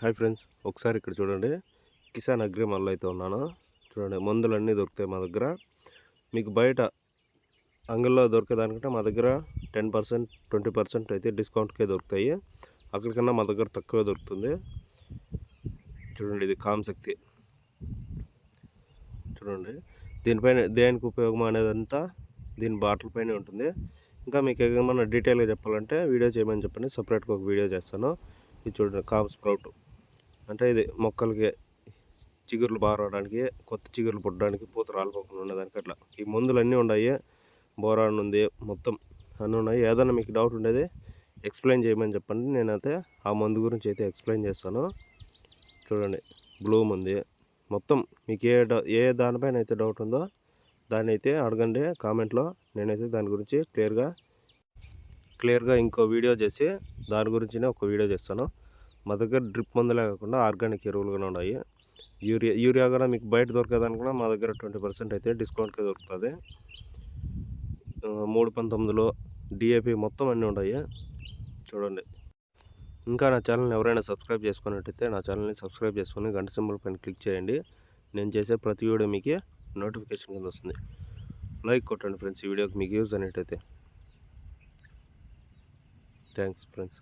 Hi friends ఒకసారి ఇక్కడ చూడండి. కిసాన్ అగ్రి మళ్ళీ అయితే ఉన్నాను. చూడండి మందులన్నీ దొరుకుతాయి మా దగ్గర. మీకు బయట అంగల్లో దొరికేదానికంటే మా దగ్గర టెన్ పర్సెంట్ ట్వంటీ పర్సెంట్ అయితే డిస్కౌంట్కే దొరుకుతాయి. అక్కడికన్నా మా దగ్గర తక్కువే దొరుకుతుంది. చూడండి ఇది కామశక్తి చూడండి దీనిపైన దేనికి ఉపయోగం అనేదంతా దీని బాటిల్ పైనే ఉంటుంది. ఇంకా మీకు ఏమైనా డీటెయిల్గా చెప్పాలంటే వీడియో చేయమని చెప్పండి. సపరేట్గా ఒక వీడియో చేస్తాను. ఇది చూడండి కామ్ స్ప్రౌట్. అంటే ఇది మొక్కలకి చిగుర్లు బాగా రావడానికి కొత్త చిగుర్లు పుట్టడానికి పూత రాలిపోకుండా ఉండేదానికి అట్లా. ఈ మందులు అన్నీ ఉన్నాయి బోరాన్ ఉంది మొత్తం అన్నీ ఉన్నాయి. ఏదైనా మీకు డౌట్ ఉండేది ఎక్స్ప్లెయిన్ చేయమని చెప్పండి. నేనైతే ఆ మందు గురించి అయితే ఎక్స్ప్లెయిన్ చేస్తాను. చూడండి బ్లూమ్ ఉంది. మొత్తం మీకు ఏ ఏ దానిపైన అయితే డౌట్ ఉందో దాన్ని అయితే అడగండి కామెంట్లో. నేనైతే దాని గురించి క్లియర్గా క్లియర్గా ఇంకో వీడియో చేసి దాని గురించినే ఒక వీడియో చేస్తాను. మా దగ్గర డ్రిప్ మందులే కాకుండా ఆర్గానిక్ ఎరువులు కూడా ఉన్నాయి. యూరియా యూరియా కూడా మీకు బయట దొరికేదానికి కూడా మా దగ్గర ట్వంటీ పర్సెంట్ అయితే డిస్కౌంట్కి దొరుకుతుంది. మూడు పంతొమ్మిదిలో డిఏపి మొత్తం అన్నీ ఉన్నాయి. చూడండి. ఇంకా నా ఛానల్ని ఎవరైనా సబ్స్క్రైబ్ చేసుకున్నట్టయితే నా ఛానల్ని సబ్స్క్రైబ్ చేసుకొని గంట సింబల్ పైన క్లిక్ చేయండి. నేను చేసే ప్రతి వీడియో మీకు నోటిఫికేషన్ కింద వస్తుంది. లైక్ కొట్టండి ఫ్రెండ్స్ ఈ వీడియోకి మీకు యూజ్ అనేటైతే థ్యాంక్స్ ఫ్రెండ్స్.